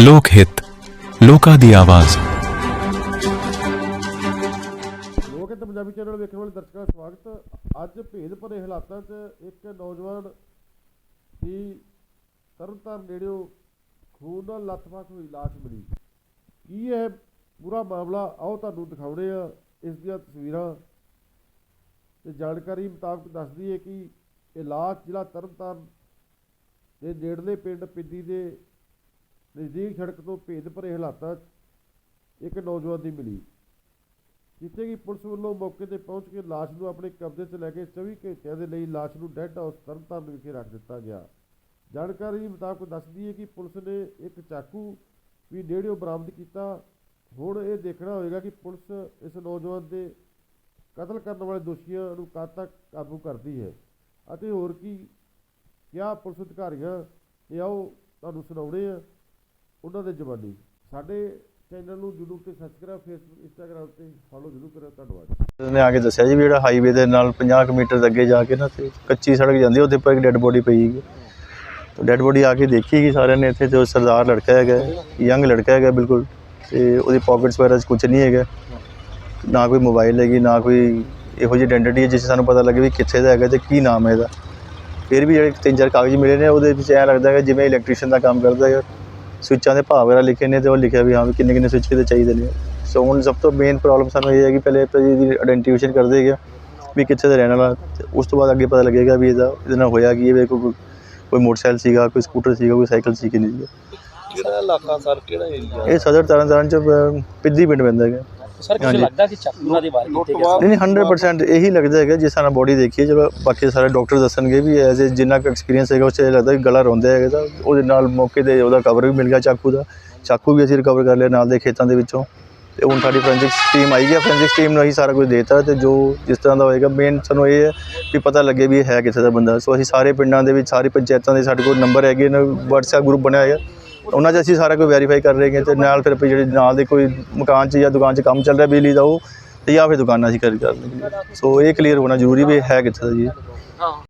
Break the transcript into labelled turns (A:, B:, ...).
A: ਲੋਕ ਹਿੱਤ, ਲੋਕਾਂ ਦੀ ਆਵਾਜ਼।
B: ਲੋਕ ਹਿੱਤ ਪੰਜਾਬੀ ਚੈਨਲ ਵੇਖਣ ਵਾਲੇ ਦਰਸ਼ਕਾਂ ਦਾ ਸਵਾਗਤ। ਅੱਜ ਭੇਦ ਭਰੇ ਹਾਲਾਤਾਂ 'ਚ ਇੱਕ ਨੌਜਵਾਨ ਦੀ ਤਰਨਤਾਰਨ ਨੇੜਿਓ ਖੂਨ ਨਾਲ ਲੱਥਪੱਥ ਹੋਈ ਲਾਸ਼ ਮਿਲੀ। ਕੀ ਹੈ ਪੂਰਾ ਮਾਮਲਾ? ਆਓ ਤੁਹਾਨੂੰ ਦਿਖਾਉਣੇ ਆ ਇਸ ਦੀਆਂ ਤਸਵੀਰਾਂ। ਤੇ ਜਾਣਕਾਰੀ ਮੁਤਾਬਕ ਦੱਸਦੀ ਹੈ ਕਿ ਇਹ ਲਾਸ਼ ਜ਼ਿਲ੍ਹਾ ਤਰਨਤਾਰਨ ਦੇ ਨੇੜਲੇ ਪਿੰਡ ਪਿੰਦੀ ਦੇ ਨਜ਼ਦੀਕ ਸੜਕ ਤੋਂ ਭੇਦ ਭਰੇ ਹਾਲਾਤਾਂ 'ਚ ਇੱਕ ਨੌਜਵਾਨ ਦੀ ਮਿਲੀ, ਜਿੱਥੇ ਕਿ ਪੁਲਿਸ ਵੱਲੋਂ ਮੌਕੇ ਤੇ ਪਹੁੰਚ ਕੇ ਲਾਸ਼ ਨੂੰ ਆਪਣੇ ਕਬਜ਼ੇ 'ਚ ਲੈ ਕੇ 24 ਘੰਟਿਆਂ ਦੇ ਲਈ ਲਾਸ਼ ਨੂੰ ਡੈੱਡ ਹਾਊਸ ਤਰਨਤਾਰਨ ਵਿਖੇ ਰੱਖ ਦਿੱਤਾ ਗਿਆ। ਜਾਣਕਾਰੀ ਮੁਤਾਬਕ ਦੱਸਦੀ ਹੈ ਕਿ ਪੁਲਿਸ ਨੇ ਇੱਕ ਚਾਕੂ ਵੀ ਨੇੜਿਓਂ ਬਰਾਮਦ ਕੀਤਾ। ਹੁਣ ਇਹ ਦੇਖਣਾ ਹੋਵੇਗਾ ਕਿ ਪੁਲਿਸ ਇਸ ਨੌਜਵਾਨ ਦੇ ਕਤਲ ਕਰਨ ਵਾਲੇ ਦੋਸ਼ੀਆਂ ਨੂੰ ਕਦ ਤੱਕ ਕਾਬੂ ਕਰਦੀ ਹੈ ਅਤੇ ਹੋਰ ਕੀ, ਕਿਆ ਪੁਲਿਸ ਅਧਿਕਾਰੀਆਂ ਇਹ ਆਓ ਤੁਹਾਨੂੰ ਸੁਣਾਉਣੇ ਆ। ਉਹਨਾਂ ਦੇ ਜ਼ਬਾਨੀ ਸਾਡੇ ਚੈਨਲ ਨੂੰ ਜਰੂਰ ਤੇ ਸਬਸਕ੍ਰਾਈਬ ਫੇਸਬੁੱਕ ਇੰਸਟਾਗ੍ਰਾਮ ਤੇ ਫੋਲੋ ਜਰੂਰ ਕਰਿਓ, ਧੰਨਵਾਦ
C: ਉਹਨੇ ਆ ਕੇ ਦੱਸਿਆ ਜੀ ਵੀ ਜਿਹੜਾ ਹਾਈਵੇ ਦੇ ਨਾਲ 50 ਕੁ ਮੀਟਰ ਦੇ ਅੱਗੇ ਜਾ ਕੇ ਨਾ ਤੇ ਕੱਚੀ ਸੜਕ ਜਾਂਦੀ, ਉਹਦੇ ਉੱਪਰ ਇੱਕ ਡੈੱਡ ਬੋਡੀ ਪਈ ਹੈਗੀ ਤਾਂ ਡੈੱਡ ਬੋਡੀ ਆ ਕੇ ਦੇਖੀ ਕਿ ਸਾਰਿਆਂ ਨੇ, ਇੱਥੇ ਜੋ ਸਰਦਾਰ ਲੜਕਾ ਹੈਗਾ ਯੰਗ ਲੜਕਾ ਹੈਗਾ ਬਿਲਕੁਲ, ਤੇ ਉਹਦੇ ਪਾਕਟਸ ਵਗੈਰਾ 'ਚ ਕੁਝ ਨਹੀਂ ਹੈਗਾ। ਨਾ ਕੋਈ ਮੋਬਾਈਲ ਹੈਗੀ, ਨਾ ਕੋਈ ਇਹੋ ਜਿਹੀ ਆਇਡੈਂਟੀ ਹੈ, ਜਿਸ 'ਚ ਸਾਨੂੰ ਪਤਾ ਲੱਗੇ ਵੀ ਕਿੱਥੇ ਦਾ ਹੈਗਾ ਤੇ ਕੀ ਨਾਮ ਹੈ ਇਹਦਾ। ਫਿਰ ਵੀ ਜਿਹੜੇ ਤਿੰਨ ਚਾਰ ਕਾਗਜ਼ ਮਿਲੇ ਨੇ, ਉਹਦੇ ਵਿੱਚ ਐਂ ਲੱਗਦਾ ਹੈ ਜਿਵੇਂ ਇਲੈਕਟ੍ਰੀਸ਼ੀਅਨ ਦਾ ਕੰਮ ਕਰਦਾ ਹੈ ਸਵਿੱਚਾਂ ਦੇ ਭਾਅ ਵਗੈਰਾ ਲਿਖੇ ਨੇ ਤੇ ਉਹ ਲਿਖਿਆ ਵੀ ਹਾਂ ਵੀ ਕਿੰਨੇ ਕਿੰਨੇ ਸਵਿੱਚ ਕਿਤੇ ਚਾਹੀਦੇ ਨੇ। ਸੋ ਹੁਣ ਸਭ ਤੋਂ ਮੇਨ ਪ੍ਰੋਬਲਮ ਸਾਨੂੰ ਇਹ ਹੈ ਕਿ ਪਹਿਲੇ ਤਾਂ ਇਹਦੀ ਆਇਡੈਂਟੀਫਿਕੇਸ਼ਨ ਕਰਦੇ ਹੈਗੇ ਵੀ ਕਿੱਥੇ ਦਾ ਰਹਿਣ ਵਾਲਾ ਉਸ ਤੋਂ ਬਾਅਦ ਅੱਗੇ ਪਤਾ ਲੱਗੇਗਾ ਵੀ ਇਹਦਾ ਇਹਦੇ ਨਾਲ ਹੋਇਆ ਕੀ ਹੈ ਕੋਈ ਕੋਈ ਮੋਟਰਸਾਈਕਲ ਸੀਗਾ ਕੋਈ ਸਕੂਟਰ ਸੀਗਾ ਕੋਈ ਸਾਈਕਲ ਸੀ ਕਿ ਨਹੀਂ ਸੀਗਾ।
D: ਕਿਹੜਾ ਇਲਾਕਾ ਸਰ ਕਿਹੜਾ ਏਰੀਆ
C: ਇਹ ਸਦਰ ਤਰਨਤਾਰਨ ਚ ਪਿੱਦੀ ਪਿੰਡ ਪੈਂਦਾ ਹੈਗਾ।
D: ਸਰ
C: ਹਾਂਜੀ।
D: ਕਿਹਨੂੰ ਲੱਗਦਾ ਕਿ ਚਾਕੂ ਨਾਲ ਦੇ ਵਾਰ ਕੀਤੇ ਗਏ
C: ਨਹੀਂ ਨਹੀਂ 100% ਇਹੀ ਲੱਗਦਾ ਹੈਗਾ ਜਿਸ ਤਰ੍ਹਾਂ ਬੋਡੀ ਦੇਖੀਏ ਚਲੋ ਬਾਕੀ ਸਾਰੇ ਡਾਕਟਰ ਦੱਸਣਗੇ ਵੀ ਐਜ਼ ਏ ਜਿੰਨਾ ਕੁ ਐਕਸਪੀਰੀਅੰਸ ਹੈਗਾ ਉਸ 'ਚ ਇਹ ਲੱਗਦਾ ਕਿ ਗਲਾ ਰੋਂਦਾ ਹੈਗਾ ਤਾਂ ਉਹਦੇ ਨਾਲ ਮੌਕੇ ਤੇ ਉਹਦਾ ਕਵਰ ਵੀ ਮਿਲ ਗਿਆ ਚਾਕੂ ਦਾ। ਚਾਕੂ ਵੀ ਅਸੀਂ ਰਿਕਵਰ ਕਰ ਲਿਆ ਨਾਲ ਦੇ ਖੇਤਾਂ ਦੇ ਵਿੱਚੋਂ। ਤੇ ਹੁਣ ਸਾਡੀ ਫੋਰੈਂਸਿਕ ਟੀਮ ਆਈ ਹੈ ਫੋਰੈਂਸਿਕ ਟੀਮ ਨੂੰ ਅਸੀਂ ਸਾਰਾ ਕੁਝ ਦੇਤਾ ਤੇ ਜੋ ਜਿਸ ਤਰ੍ਹਾਂ ਦਾ ਹੋਏਗਾ ਮੇਨ ਸਾਨੂੰ ਇਹ ਹੈ ਵੀ ਪਤਾ ਲੱਗੇ ਵੀ ਇਹ ਹੈ ਕਿੱਥੇ ਦਾ ਬੰਦਾ। ਸੋ ਅਸੀਂ ਸਾਰੇ ਪਿੰਡਾਂ ਦੇ ਵਿੱਚ ਸਾਰੀ ਪੰਚਾਇਤਾਂ ਦੇ ਸਾਡੇ ਕੋਲ ਨੰਬਰ ਹੈਗੇ ਨੇ WhatsApp ਗਰੁੱਪ ਬਣਿਆ ਹੋਇਆ। ਉਹਨਾਂ 'ਚ ਅਸੀਂ ਸਾਰਾ ਕੁਝ ਵੈਰੀਫਾਈ ਕਰ ਰਹੇ ਹਾਂ ਤੇ ਨਾਲ ਫਿਰ ਆਪਾਂ ਜਿਹੜੇ ਨਾਲ ਦੇ ਕੋਈ ਮਕਾਨ 'ਚ ਜਾਂ ਦੁਕਾਨ 'ਚ ਕੰਮ ਚੱਲ ਰਿਹਾ, ਬਿਜਲੀ ਦਾ ਉਹ, ਤੇ ਜਾਂ ਫਿਰ ਦੁਕਾਨਾਂ ਅਸੀਂ ਕਰ ਕਰ ਲਈਏ। ਸੋ ਇਹ ਕਲੀਅਰ ਹੋਣਾ ਜ਼ਰੂਰੀ ਵੀ ਹੈ ਕਿੱਥੇ ਦਾ ਜੀ।